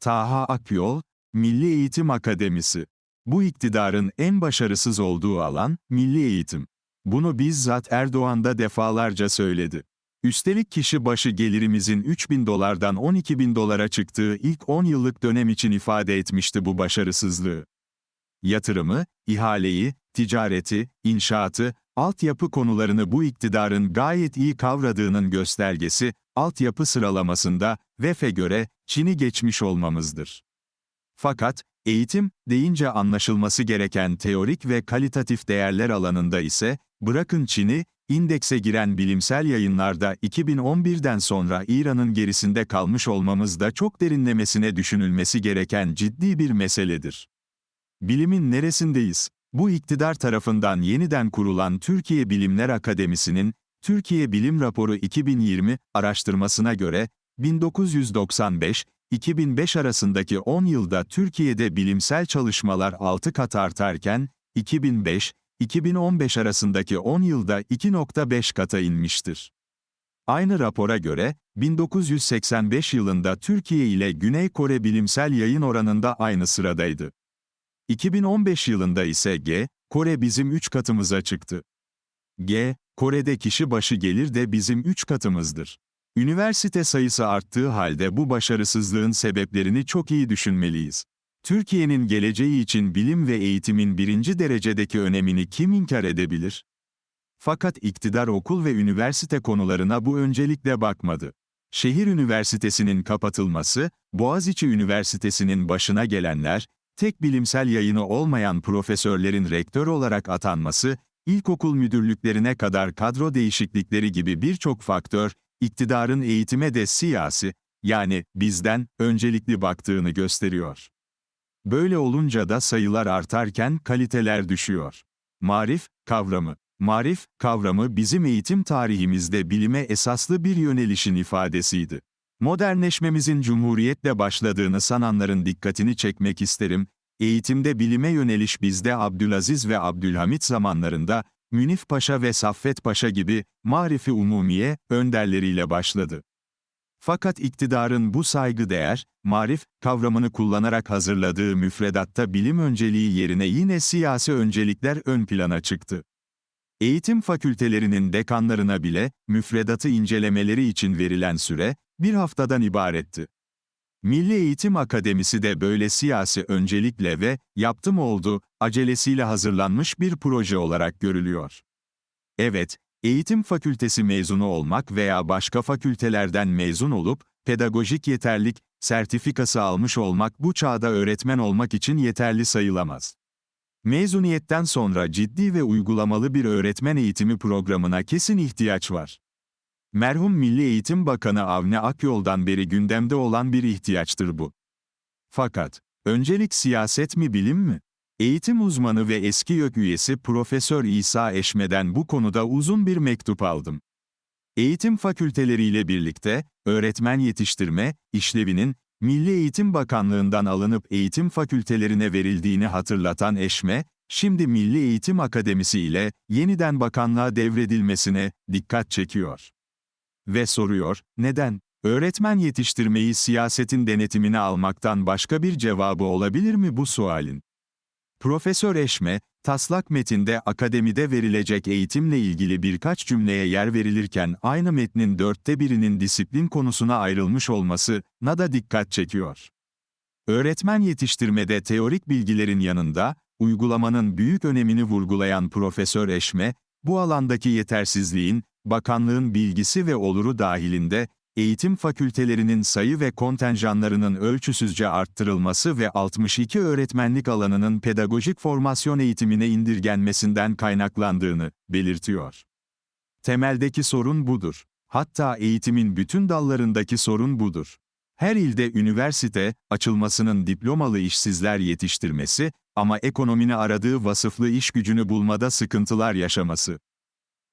Taha Akyol, Milli Eğitim Akademisi. Bu iktidarın en başarısız olduğu alan, milli eğitim. Bunu bizzat Erdoğan da defalarca söyledi. Üstelik kişi başı gelirimizin 3 bin dolardan 12 bin dolara çıktığı ilk 10 yıllık dönem için ifade etmişti bu başarısızlığı. Yatırımı, ihaleyi, ticareti, inşaatı, altyapı konularını bu iktidarın gayet iyi kavradığının göstergesi, altyapı sıralamasında, VEF'e göre, Çin'i geçmiş olmamızdır. Fakat, eğitim, deyince anlaşılması gereken teorik ve kalitatif değerler alanında ise, bırakın Çin'i, indekse giren bilimsel yayınlarda 2011'den sonra İran'ın gerisinde kalmış olmamız da çok derinlemesine düşünülmesi gereken ciddi bir meseledir. Bilimin neresindeyiz? Bu iktidar tarafından yeniden kurulan Türkiye Bilimler Akademisi'nin, Türkiye Bilim Raporu 2020 araştırmasına göre, 1995-2005 arasındaki 10 yılda Türkiye'de bilimsel çalışmalar 6 kat artarken, 2005-2015 arasındaki 10 yılda 2.5 kata inmiştir. Aynı rapora göre, 1985 yılında Türkiye ile Güney Kore bilimsel yayın oranında aynı sıradaydı. 2015 yılında ise G, Kore bizim 3 katımıza çıktı. G, Kore'de kişi başı gelir de bizim 3 katımızdır. Üniversite sayısı arttığı halde bu başarısızlığın sebeplerini çok iyi düşünmeliyiz. Türkiye'nin geleceği için bilim ve eğitimin birinci derecedeki önemini kim inkar edebilir? Fakat iktidar okul ve üniversite konularına bu öncelikle bakmadı. Şehir üniversitesinin kapatılması, Boğaziçi Üniversitesi'nin başına gelenler, tek bilimsel yayını olmayan profesörlerin rektör olarak atanması, ilkokul müdürlüklerine kadar kadro değişiklikleri gibi birçok faktör, iktidarın eğitime de siyasi, yani bizden öncelikli baktığını gösteriyor. Böyle olunca da sayılar artarken kaliteler düşüyor. Marif, kavramı. Marif, kavramı bizim eğitim tarihimizde bilime esaslı bir yönelişin ifadesiydi. Modernleşmemizin cumhuriyetle başladığını sananların dikkatini çekmek isterim, eğitimde bilime yöneliş bizde Abdülaziz ve Abdülhamit zamanlarında, Münif Paşa ve Saffet Paşa gibi, marifi umumiye, önderleriyle başladı. Fakat iktidarın bu saygıdeğer, marif, kavramını kullanarak hazırladığı müfredatta bilim önceliği yerine yine siyasi öncelikler ön plana çıktı. Eğitim fakültelerinin dekanlarına bile, müfredatı incelemeleri için verilen süre, bir haftadan ibaretti. Milli Eğitim Akademisi de böyle siyasi öncelikle ve, yaptım oldu, acelesiyle hazırlanmış bir proje olarak görülüyor. Evet, eğitim fakültesi mezunu olmak veya başka fakültelerden mezun olup, pedagojik yeterlik, sertifikası almış olmak bu çağda öğretmen olmak için yeterli sayılamaz. Mezuniyetten sonra ciddi ve uygulamalı bir öğretmen eğitimi programına kesin ihtiyaç var. Merhum Milli Eğitim Bakanı Avni Akyol'dan beri gündemde olan bir ihtiyaçtır bu. Fakat, öncelik siyaset mi bilim mi? Eğitim uzmanı ve eski YÖK üyesi Profesör İsa Eşme'den bu konuda uzun bir mektup aldım. Eğitim fakülteleriyle birlikte, öğretmen yetiştirme, işlevinin, Milli Eğitim Bakanlığı'ndan alınıp eğitim fakültelerine verildiğini hatırlatan Eşme, şimdi Milli Eğitim Akademisi ile yeniden bakanlığa devredilmesine dikkat çekiyor. Ve soruyor, neden? Öğretmen yetiştirmeyi siyasetin denetimine almaktan başka bir cevabı olabilir mi bu sualin? Profesör Eşme, taslak metinde akademide verilecek eğitimle ilgili birkaç cümleye yer verilirken aynı metnin dörtte birinin disiplin konusuna ayrılmış olması, da dikkat çekiyor. Öğretmen yetiştirmede teorik bilgilerin yanında, uygulamanın büyük önemini vurgulayan Profesör Eşme, bu alandaki yetersizliğin, bakanlığın bilgisi ve oluru dahilinde, eğitim fakültelerinin sayı ve kontenjanlarının ölçüsüzce arttırılması ve 62 öğretmenlik alanının pedagojik formasyon eğitimine indirgenmesinden kaynaklandığını belirtiyor. Temeldeki sorun budur. Hatta eğitimin bütün dallarındaki sorun budur. Her ilde üniversite, açılmasının diplomalı işsizler yetiştirmesi ama ekonomini aradığı vasıflı iş gücünü bulmada sıkıntılar yaşaması.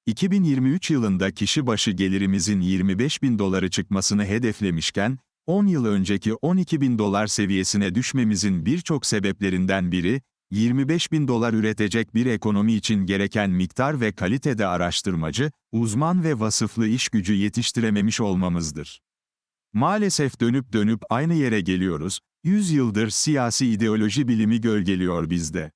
2023 yılında kişi başı gelirimizin 25 bin doları çıkmasını hedeflemişken, 10 yıl önceki 12 bin dolar seviyesine düşmemizin birçok sebeplerinden biri, 25 bin dolar üretecek bir ekonomi için gereken miktar ve kalitede araştırmacı, uzman ve vasıflı iş gücü yetiştirememiş olmamızdır. Maalesef dönüp dönüp aynı yere geliyoruz, 100 yıldır siyasi ideoloji bilimi gölgeliyor bizde.